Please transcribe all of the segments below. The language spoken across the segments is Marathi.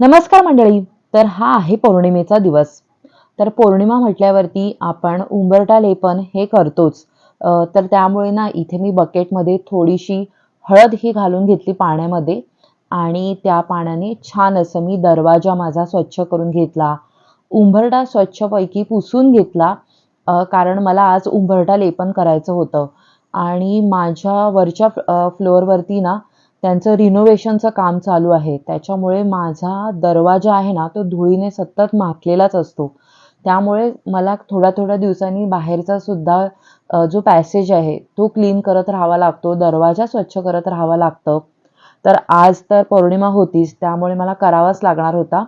नमस्कार मंडळी तर हा आहे पौर्णिमेचा दिवस. तर पौर्णिमा म्हटल्यावरती आपण उंबरटा लेपन हे करतोच. तर त्यामुळे ना इथे मी बकेटमध्ये थोडीशी हळद ही घालून घेतली पाण्यामध्ये आणि त्या पाण्याने छान असं मी दरवाजा माझा स्वच्छ करून घेतला. उंबरटा स्वच्छपैकी पुसून घेतला कारण मला आज उंबरटा लेपन करायचं होतं. आणि माझ्या वरच्या फ्लोअरवरती ना त्यांचं रिनोव्हेशनचं काम चालू आहे. त्याच्यामुळे माझा दरवाजा आहे ना तो धुळीने सतत माखलेलाच असतो. त्यामुळे मला थोड्या थोड्या दिवसांनी बाहेरचा सुद्धा जो पॅसेज आहे तो क्लीन करत राहावा लागतो. दरवाजा स्वच्छ करत राहावं लागतं. तर आज तर पौर्णिमा होतीच त्यामुळे मला करावाच लागणार होता.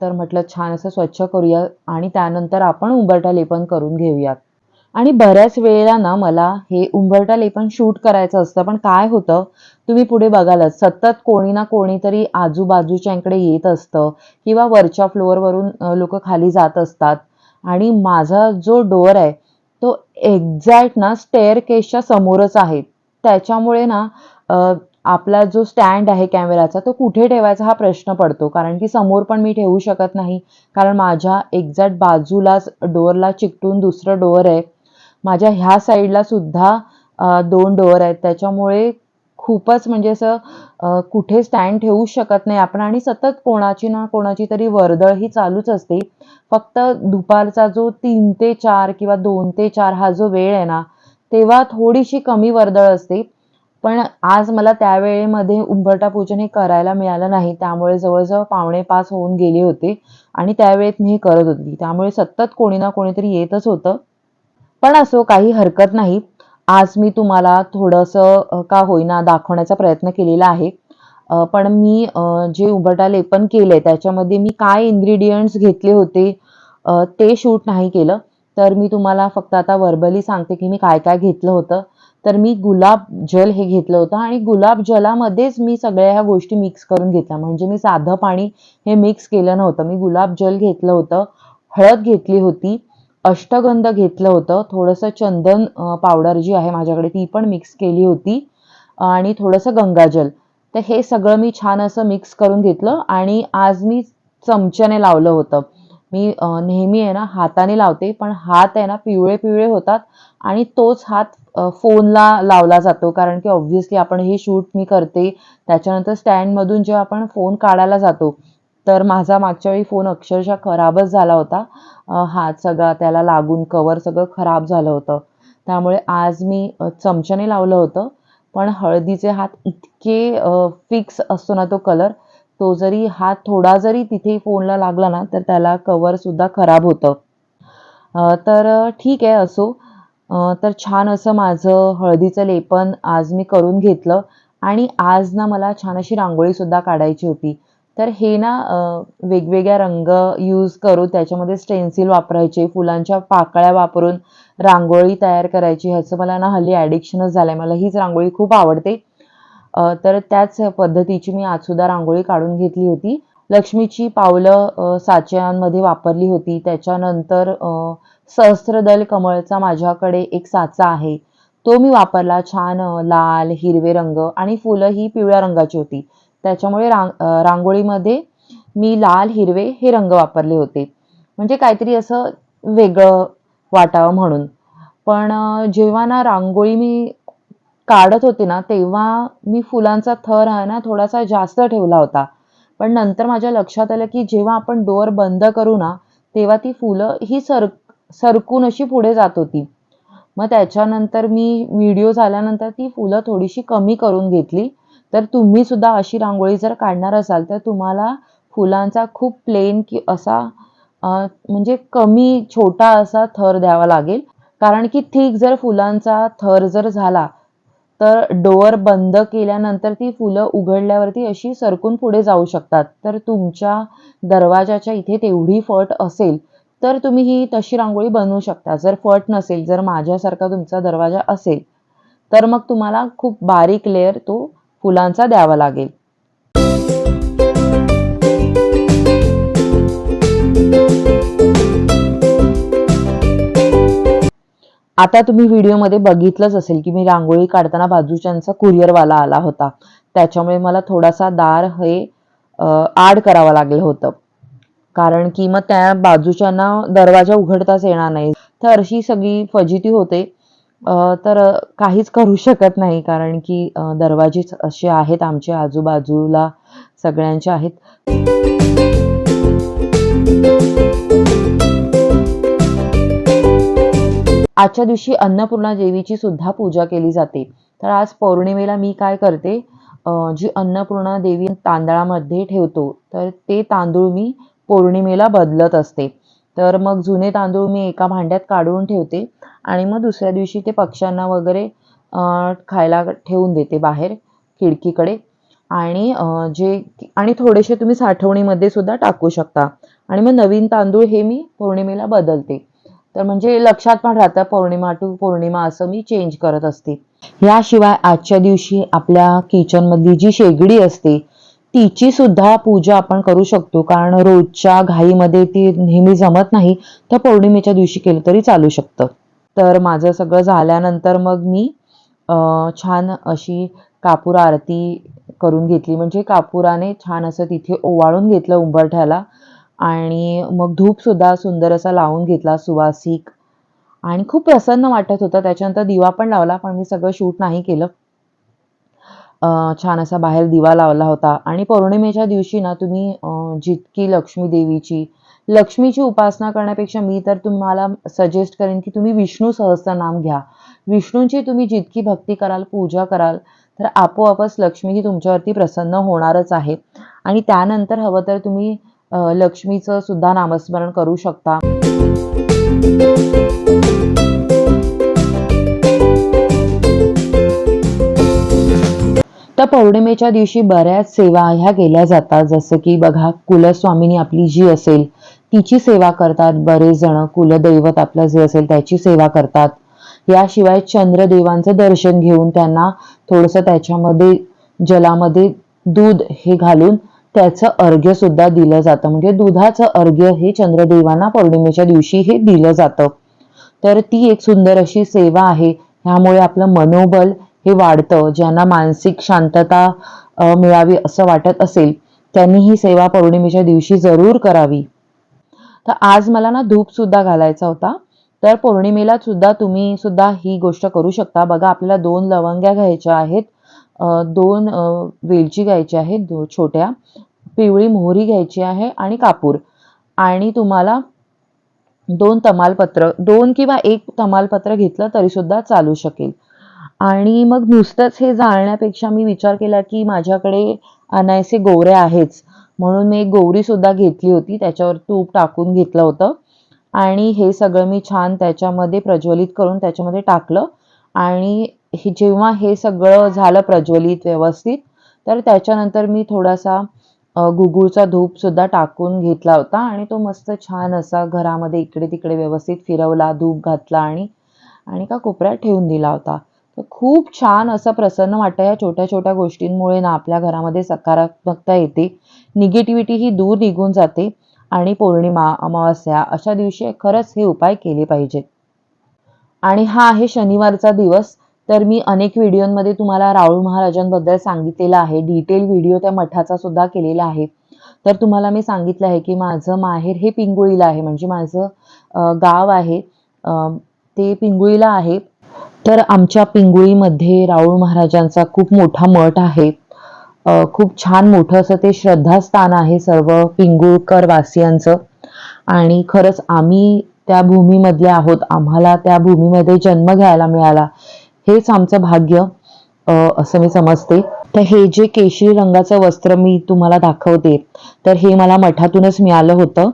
तर म्हटलं छान असं स्वच्छ करूया आणि त्यानंतर आपण उंबरटा लेपन करून घेऊयात. आणि बऱ्याच वेळेला ना मला हे उंबरटा लेपन शूट करायचं असतं पण काय होतं तुम्ही पुढे बघालच सतत कोणी ना कोणीतरी आजूबाजूच्यांकडे येत असतं किंवा वरच्या फ्लोअरवरून लोक खाली जात असतात. आणि माझा जो डोअर आहे तो एक्झॅक्ट ना स्टेअर केसच्या समोरच आहे. त्याच्यामुळे ना आपला जो स्टँड आहे कॅमेराचा तो कुठे ठेवायचा हा प्रश्न पडतो. कारण की समोर पण मी ठेवू शकत नाही. कारण माझ्या एक्झॅक्ट बाजूलाच डोअरला चिकटून दुसरं डोअर आहे. माझ्या ह्या साईडला सुद्धा दोन डोअर आहेत. त्याच्यामुळे खूपच म्हणजे असं कुठे स्टँड ठेवू शकत नाही आपण आणि सतत कोणाची ना कोणाची तरी वर्दळ ही चालूच असते. फक्त दुपारचा जो तीन ते चार किंवा दोन ते चार हा जो वेळ आहे ना तेव्हा थोडीशी कमी वर्दळ असते. पण आज मला त्यावेळेमध्ये उंबरटा पूजन हे करायला मिळालं नाही. त्यामुळे जवळजवळ पावणे पाच होऊन गेले होते आणि त्यावेळेत मी हे करत होती. त्यामुळे सतत कोणी ना कोणीतरी येतच होतं. पण असो काही हरकत नाही. आज मी तुम्हाला थोडंसं का होईना दाखवण्याचा प्रयत्न केलेला आहे. पण मी जे उबटा लेपन आहे त्याच्यामध्ये मी काय इन्ग्रेडियंट्स घेतले होते ते शूट नाही केलं. तर मी तुम्हाला फक्त आता वर्बली सांगते की मी काय काय घेतलं होतं. तर मी गुलाब जल हे घेतलं होतं आणि गुलाब जलामध्येच मी सगळ्या ह्या गोष्टी मिक्स करून घेतल्या. म्हणजे मी साधं पाणी हे मिक्स केलं नव्हतं. मी गुलाब जल घेतलं होतं हळद घेतली होती. अष्टगंध घेतलं होतं. थोडंसं चंदन पावडर जी आहे माझ्याकडे ती पण मिक्स केली होती. आणि थोडंसं गंगाजल. तर हे सगळं मी छान असं मिक्स करून घेतलं आणि आज मी चमच्याने लावलं होतं. मी नेहमी आहे ना हाताने लावते पण हात आहे ना पिवळे पिवळे होतात आणि तोच हात फोनला लावला जातो. कारण की ऑब्व्हियसली आपण हे शूट मी करते. त्याच्यानंतर स्टँडमधून जेव्हा आपण फोन काढायला जातो तर माझा मागच्या वेळी फोन अक्षरशः खराबच झाला होता. हात सगळा त्याला लागून कवर सगळं खराब झालं होतं. त्यामुळे आज मी चमच्याने लावलं होतं. पण हळदीचे हात इतके फिक्स असतो ना तो कलर तो जरी हात थोडा जरी तिथे फोनला लागला ना तर त्याला कवर सुद्धा खराब होतं. तर ठीक आहे असो. तर छान असं माझं हळदीचं लेपन आज मी करून घेतलं. आणि आज ना मला छान अशी रांगोळी सुद्धा काढायची होती. तर हे ना वेगवेगळ्या रंग यूज करून त्याच्यामध्ये स्टेन्सिल वापरायचे फुलांच्या पाकळ्या वापरून रांगोळी तयार करायची ह्याचं मला ना हल्ली ॲडिक्शनच झालं आहे मला हीच रांगोळी खूप आवडते. तर त्याच पद्धतीची मी आज सुद्धा रांगोळी काढून घेतली होती. लक्ष्मीची पावलं साच्यांमध्ये वापरली होती. त्याच्यानंतर सहस्त्रदल कमळचा माझ्याकडे एक साचा आहे. तो मी वापरला. छान लाल हिरवे रंग आणि फुलं ही पिवळ्या रंगाची होती. त्याच्यामुळे रांग रांगोळीमध्ये मी लाल हिरवे हे रंग वापरले होते. म्हणजे काहीतरी असं वेगळं वाटावं म्हणून. पण जेव्हा ना रांगोळी मी काढत होते ना तेव्हा मी फुलांचा थर आहे ना थोडासा जास्त ठेवला होता. पण नंतर माझ्या लक्षात आलं की जेव्हा आपण डोअर बंद करू ना तेव्हा ती फुलं ही सर सरकून अशी पुढे जात होती. मग त्याच्यानंतर मी व्हिडिओ झाल्यानंतर ती फुलं थोडीशी कमी करून घेतली. तर तुम्ही सुद्धा अशी रांगोळी जर काढणार असाल तर तुम्हाला फुलांचा खूप प्लेन की असा म्हणजे कमी छोटा असा थर द्यावा लागेल. कारण की थिक जर फुलांचा थर जर झाला तर डोअर बंद केल्यानंतर ती फुलं उघडल्यावरती अशी सरकून पुढे जाऊ शकतात. तर तुमच्या दरवाजाच्या इथे तेवढी फट असेल तर तुम्ही ही तशी रांगोळी बनवू शकता. जर फट नसेल जर माझ्यासारखा तुमचा दरवाजा असेल तर मग तुम्हाला खूप बारीक लेअर तो फुलांचा द्यावा लागेल. आता तुम्ही व्हिडिओमध्ये बघितलंच असेल की मी रांगोळी काढताना बाजूच्यांचा कुरिअरवाला आला होता. त्याच्यामुळे मला थोडासा दार हे आड करावं लागलं होतं. कारण की मग त्या बाजूच्यांना दरवाजा उघडताच येणार नाही. तर अशी सगळी फजिती होते. अ, तर काहीच करू शकत नाही कारण की अ, दरवाजेच असे आहेत आमच्या आजूबाजूला सगळ्यांचे आहेत. आजच्या दिवशी अन्नपूर्णा देवीची सुद्धा पूजा केली जाते. तर आज पौर्णिमेला मी काय करते? अ, जी अन्नपूर्णा देवी तांदळामध्ये ठेवतो तर ते तांदूळ मी पौर्णिमेला बदलत असते. तर मग जुने तांदूळ मी एका भांड्यात काढून ठेवते आणि मग दुसऱ्या दिवशी ते पक्ष्यांना वगैरे खायला ठेवून देते बाहेर खिडकीकडे. आणि जे आणि थोडेसे तुम्ही साठवणीमध्ये सुद्धा टाकू शकता. आणि मग नवीन तांदूळ हे मी पौर्णिमेला बदलते. तर म्हणजे लक्षात पण राहतं पौर्णिमा टू पौर्णिमा असं मी चेंज करत असते. याशिवाय आजच्या दिवशी आपल्या किचनमधली जी शेगडी असते तिची सुद्धा पूजा आपण करू शकतो. कारण रोजच्या घाईमध्ये ती नेहमी जमत नाही तर पौर्णिमेच्या दिवशी केलं तरी चालू शकतं. तर माझं सगळं झाल्यानंतर मग मी छान अशी कापूर आरती करून घेतली. म्हणजे कापुराने छान असं तिथे ओवाळून घेतलं उंबरठ्याला आणि मग धूपसुद्धा सुंदर असा लावून घेतला सुवासिक. आणि खूप प्रसन्न वाटत होतं. त्याच्यानंतर दिवा पण लावला पण मी सगळं शूट नाही केलं. छान असा बाहेर दिवा लावला होता. आणि पौर्णिमेच्या दिवशी ना तुम्ही जितकी लक्ष्मी देवीची लक्ष्मीची उपासना करण्यापेक्षा मी तर तुम्हाला सजेस्ट करेन की तुम्ही विष्णू सहस्त्रनाम घ्या. विष्णूंची तुम्ही जितकी भक्ती कराल पूजा कराल तर आपोआपच लक्ष्मी ही तुमच्यावरती प्रसन्न होणारच आहे. आणि त्यानंतर हवं तर तुम्ही अं, लक्ष्मीचं सुद्धा नामस्मरण करू शकता. तर पौर्णिमेच्या दिवशी बऱ्याच सेवा ह्या केल्या जातात. जसं की बघा कुलस्वामिनी आपली जी असेल तिची सेवा करतात. बरेच जण कुलदैवत आपलं जे असेल त्याची सेवा करतात. याशिवाय चंद्रदेवांचं दर्शन घेऊन त्यांना थोडंसं त्याच्यामध्ये जलामध्ये दूध हे घालून त्याचं अर्घ्य सुद्धा दिलं जातं. म्हणजे दुधाचं अर्घ्य हे चंद्रदेवांना पौर्णिमेच्या दिवशी हे दिलं जातं. तर ती एक सुंदर अशी सेवा आहे. ह्यामुळे आपलं मनोबल हे वाढतं ज्यांना मानसिक शांतता मिळावी असं वाटत असेल त्यांनी ही सेवा पौर्णिमेच्या दिवशी जरूर करावी. तर आज मला ना धूप सुद्धा घालायचा होता. तर पौर्णिमेला सुद्धा तुम्ही सुद्धा ही गोष्ट करू शकता. बघा आपल्याला दोन लवंग्या घ्यायच्या आहेत. दोन वेलची घ्यायची आहेत दो छोट्या. पिवळी मोहरी घ्यायची आहे आणि कापूर. आणि तुम्हाला दोन तमालपत्र दोन किंवा एक तमालपत्र घेतलं तरी सुद्धा चालू शकेल. आणि मग नुसतंच हे जाळण्यापेक्षा मी विचार केला की माझ्याकडे अनायसे गोवरे आहेच. म्हणून मी एक गोवरी सुद्धा घेतली होती त्याच्यावर तूप टाकून घेतलं होतं. आणि हे सगळं मी छान त्याच्यामध्ये प्रज्वलित करून त्याच्यामध्ये टाकलं. आणि हे जेव्हा हे सगळं झालं प्रज्वलित व्यवस्थित तर त्याच्यानंतर मी थोडासा गुगुळचा धूप सुद्धा टाकून घेतला होता. आणि तो मस्त छान असा घरामध्ये इकडे तिकडे व्यवस्थित फिरवला धूप घातला आणि आणि का कोपऱ्यात ठेवून दिला होता. खूप छान असं प्रसन्न वाटतं या छोट्या छोट्या गोष्टींमुळे ना आपल्या घरामध्ये सकारात्मकता येते. निगेटिव्हिटी ही दूर निघून जाते आणि पौर्णिमा अमावस्या अशा दिवशी खरंच हे उपाय केले पाहिजेत. आणि हा आहे शनिवारचा दिवस. तर मी अनेक व्हिडिओमध्ये तुम्हाला राहुल महाराजांबद्दल सांगितलेलं आहे. डिटेल व्हिडिओ त्या मठाचा सुद्धा केलेला आहे. तर तुम्हाला मी सांगितलं आहे की माझं माहेर हे पिंगुळीला आहे. म्हणजे माझं गाव आहे. ते पिंगुळीला आहे. तर आमच्या पिंगुळीमध्ये राहुल महाराजांचा खूप मोठा मठ आहे. खूप छान मोठं असं ते श्रद्धास्थान आहे सर्व पिंगुळकर वासियांचं आणि खरंच आम्ही त्या भूमीमधले आहोत. आम्हाला त्या भूमीमध्ये जन्म घ्यायला मिळाला. हेच आमचं भाग्य. असं मी समजते. तर हे जे केशरी रंगाचं वस्त्र मी तुम्हाला दाखवते तर हे मला मठातूनच मिळालं होतं.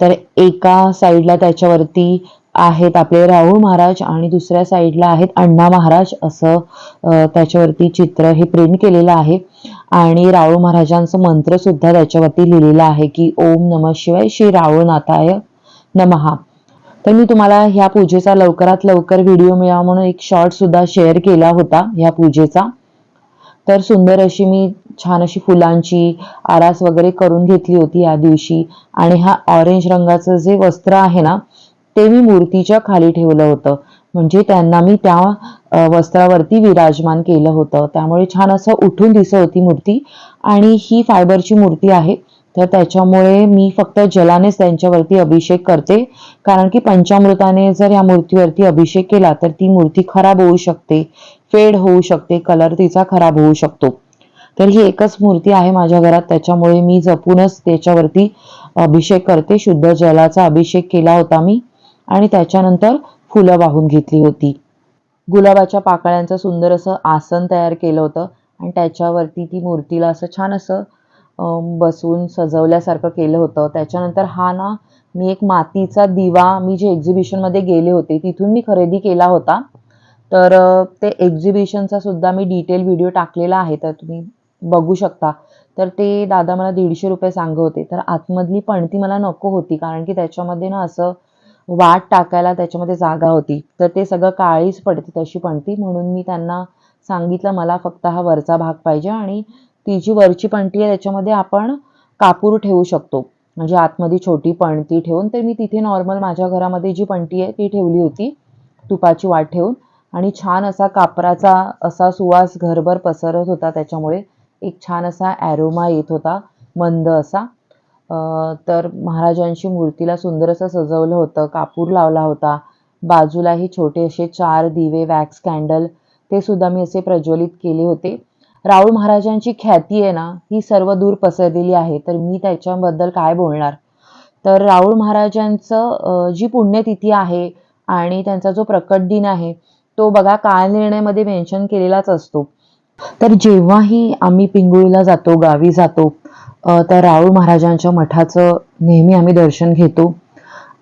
तर एका साईडला त्याच्यावरती आहेत. आपले राहुल महाराज आणि दुसऱ्या साईडला आहेत अण्णा महाराज असं त्याच्यावरती चित्र हे प्रिंट केलेलं आहे. आणि राहुल महाराजांचं मंत्र सुद्धा त्याच्यावरती लिहिलेलं आहे की ओम नम शिवाय श्री राहुलनाथाय नमहा तर मी तुम्हाला ह्या पूजेचा लवकरात लवकर व्हिडिओ मिळावा म्हणून एक शॉर्ट सुद्धा शेअर केला होता ह्या पूजेचा. तर सुंदर अशी मी छान अशी फुलांची आरास वगैरे करून घेतली होती या दिवशी. आणि हा ऑरेंज रंगाचं जे वस्त्र आहे ना ते मी मूर्तीच्या खाली ठेवलं होतं. म्हणजे त्यांना मी त्या वस्त्रावरती विराजमान केलं होतं. त्यामुळे छान असं उठून दिसत होती मूर्ती. आणि ही फायबरची मूर्ती आहे. तर त्याच्यामुळे मी फक्त जलानेच त्यांच्यावरती अभिषेक करते. कारण की पंचामृताने जर या मूर्तीवरती अभिषेक केला तर ती मूर्ती खराब होऊ शकते. फेड होऊ शकते. कलर तिचा खराब होऊ शकतो. तर ही एकच मूर्ती आहे माझ्या घरात. त्याच्यामुळे मी जपूनच त्याच्यावरती अभिषेक करते. शुद्ध जलाचा अभिषेक केला होता मी. आणि त्याच्यानंतर फुलं वाहून घेतली होती. गुलाबाच्या पाकळ्यांचं सुंदर असं आसन तयार केलं होतं आणि त्याच्यावरती ती मूर्तीला असं छान असं बसून सजवल्यासारखं केलं होतं. त्याच्यानंतर हा ना मी एक मातीचा दिवा मी जे एक्झिबिशनमध्ये गेले होते तिथून मी खरेदी केला होता. तर ते एक्झिबिशनचा सुद्धा मी डिटेल व्हिडिओ टाकलेला आहे तर तुम्ही बघू शकता. तर ते दादा मला दीडशे रुपये सांगत होते. तर आतमधली पणती मला नको होती कारण की त्याच्यामध्ये ना असं वाट टाकायला त्याच्यामध्ये जागा होती. तर ते सगळं काळीच पडते तशी पणती म्हणून मी त्यांना सांगितलं मला फक्त हा वरचा भाग पाहिजे आणि ती जी वरची पणती आहे त्याच्यामध्ये आपण कापूर ठेवू शकतो. म्हणजे आतमध्ये छोटी पणती ठेवून तर मी तिथे नॉर्मल माझ्या घरामध्ये जी पणती आहे ती ठेवली होती तुपाची वाट ठेवून. आणि छान असा कापराचा असा सुवास घरभर पसरत होता त्याच्यामुळे. एक छान असा ॲरोमा येत होता मंद असा. तर महाराजांची मूर्तीला सुंदर असं सजवलं होतं कापूर लावला होता. बाजूलाही छोटे असे चार दिवे वॅक्स कॅन्डल ते सुद्धा मी असे प्रज्वलित केले होते. राहुल महाराजांची ख्याती आहे ना ही सर्व दूर पसरलेली आहे तर मी त्याच्याबद्दल काय बोलणार? तर राहुल महाराजांचं जी पुण्यतिथी आहे आणि त्यांचा जो प्रकट दिन आहे तो बघा काळनिर्णयमध्ये मेन्शन केलेलाच असतो. तर जेव्हाही आम्ही पिंगुळीला जातो गावी जातो त्या तर महाराजांच्या मठाचं नेहमी आम्ही दर्शन घेतो.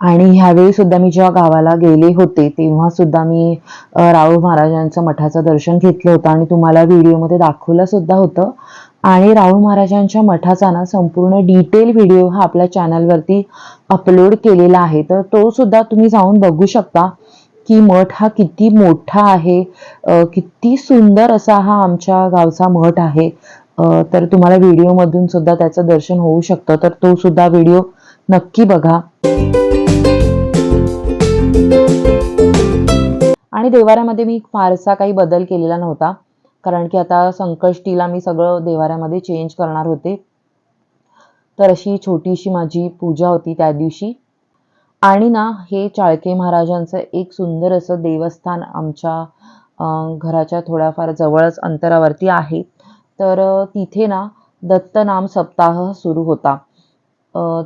आणि ह्यावेळी सुद्धा मी जेव्हा गावाला गेले होते तेव्हा सुद्धा मी अ, राहुल महाराजांचं मठाचं दर्शन घेतलं होतं आणि तुम्हाला व्हिडिओमध्ये दाखवलं सुद्धा होतं. आणि राहुल महाराजांच्या मठाचा ना संपूर्ण डिटेल व्हिडिओ हा आपल्या चॅनलवरती अपलोड केलेला आहे. तर तो सुद्धा तुम्ही जाऊन बघू शकता की मठ हा किती मोठा आहे किती सुंदर असा हा आमच्या गावचा मठ आहे. तर तुम्हाला व्हिडिओमधून सुद्धा त्याचं दर्शन होऊ शकतं. तर तो सुद्धा व्हिडिओ नक्की बघा. आणि देवाऱ्यामध्ये मी फारसा काही बदल केलेला नव्हता. कारण की आता संकष्टीला मी सगळं देवाऱ्यामध्ये चेंज करणार होते. तर अशी छोटीशी माझी पूजा होती त्या दिवशी. आणि ना हे चाळके महाराजांचं एक सुंदर असं देवस्थान आमच्या घराच्या थोड्याफार जवळच अंतरावरती आहे. तर तिथे ना दत्तनाम सप्ताह सुरू होता.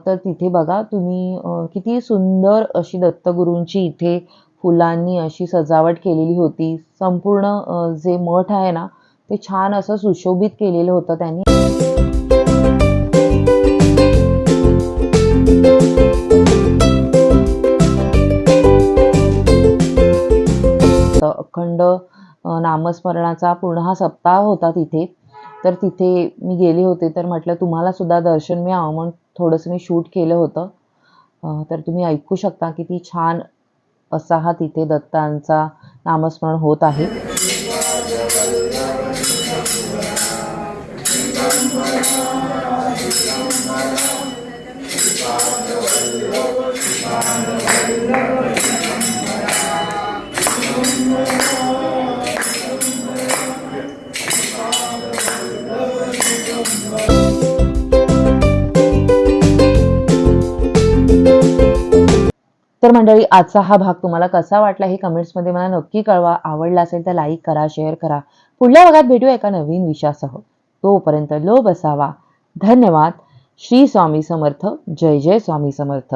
तर तिथे बघा तुम्ही किती सुंदर अशी दत्तगुरूंची इथे फुलांनी अशी सजावट केलेली होती. संपूर्ण जे मठ आहे ना ते छान असं सुशोभित केलेलं होतं त्यांनी. अखंड नामस्मरणाचा पूर्ण हा सप्ताह होता तिथे. तर तिथे मी गेले होते. तर म्हटलं तुम्हाला सुद्धा दर्शन मिळावं. म्हणून थोडंसं मी शूट केलं होतं. तर तुम्ही ऐकू शकता किती छान असा हा तिथे दत्तांचा नामस्मरण होत आहे. तर मंडळी आजचा हा भाग तुम्हाला कसा वाटला हे कमेंट्समध्ये मला नक्की कळवा. आवडला असेल तर लाईक करा शेअर करा. पुढल्या भागात भेटूया एका नवीन विषयासह. तोपर्यंत लो बसावा धन्यवाद. श्री स्वामी समर्थ. जय जय स्वामी समर्थ.